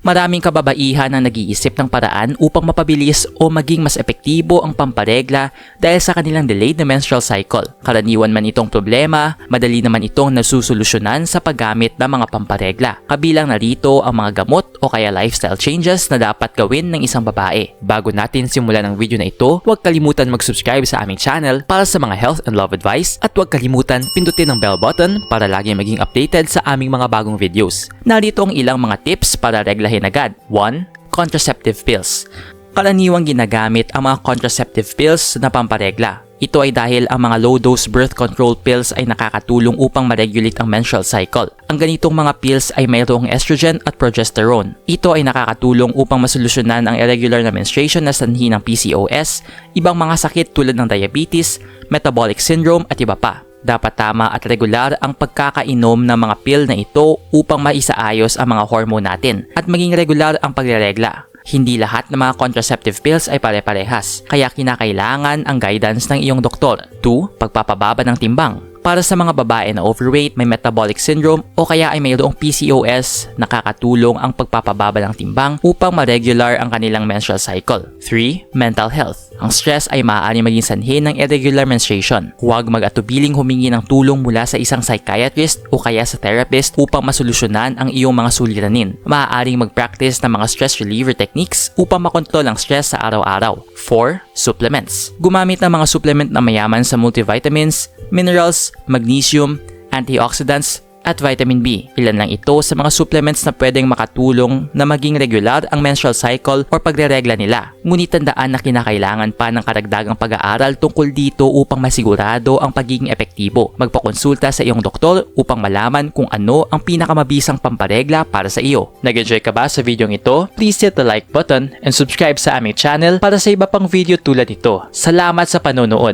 Maraming kababaihan ang nag-iisip ng paraan upang mapabilis o maging mas epektibo ang pamparegla dahil sa kanilang delayed na menstrual cycle. Karaniwan man itong problema, madali naman itong nasusolusyonan sa paggamit ng mga pamparegla. Kabilang narito ang mga gamot o kaya lifestyle changes na dapat gawin ng isang babae. Bago natin simulan ang video na ito, huwag kalimutan mag-subscribe sa aming channel para sa mga health and love advice at huwag kalimutan pindutin ang bell button para lagi maging updated sa aming mga bagong videos. Narito ang ilang mga tips para reglahin agad. 1. Contraceptive pills. Karaniwang ginagamit ang mga contraceptive pills na pamparegla. Ito ay dahil ang mga low-dose birth control pills ay nakakatulong upang ma-regulate ang menstrual cycle. Ang ganitong mga pills ay mayroong estrogen at progesterone. Ito ay nakakatulong upang masolusyonan ang irregular na menstruation na sanhi ng PCOS, ibang mga sakit tulad ng diabetes, metabolic syndrome at iba pa. Dapat tama at regular ang pagkakainom ng mga pill na ito upang maisaayos ang mga hormone natin at maging regular ang pagreregla. Hindi lahat ng mga contraceptive pills ay pare-parehas, kaya kinakailangan ang guidance ng iyong doktor. 2. Pagpapababa ng timbang. Para sa mga babae na overweight, may metabolic syndrome o kaya ay mayroong PCOS, nakakatulong ang pagpapababa ng timbang upang ma-regular ang kanilang menstrual cycle. 3. Mental health. Ang stress ay maaari maging sanhi ng irregular menstruation. Huwag mag-atubiling humingi ng tulong mula sa isang psychiatrist o kaya sa therapist upang masolusyonan ang iyong mga suliranin. Maaaring mag-practice ng mga stress reliever techniques upang makontrol ang stress sa araw-araw. 4. Supplements. Gumamit ng mga supplement na mayaman sa multivitamins, minerals, magnesium, antioxidants, at vitamin B. Ilan lang ito sa mga supplements na pwedeng makatulong na maging regular ang menstrual cycle or pagreregla nila. Ngunit tandaan na kinakailangan pa ng karagdagang pag-aaral tungkol dito upang masigurado ang pagiging epektibo. Magpakonsulta sa iyong doktor upang malaman kung ano ang pinakamabisang pamparegla para sa iyo. Nag-enjoy ka ba sa video ito? Please hit the like button and subscribe sa aming channel para sa iba pang video tulad nito. Salamat sa panonood!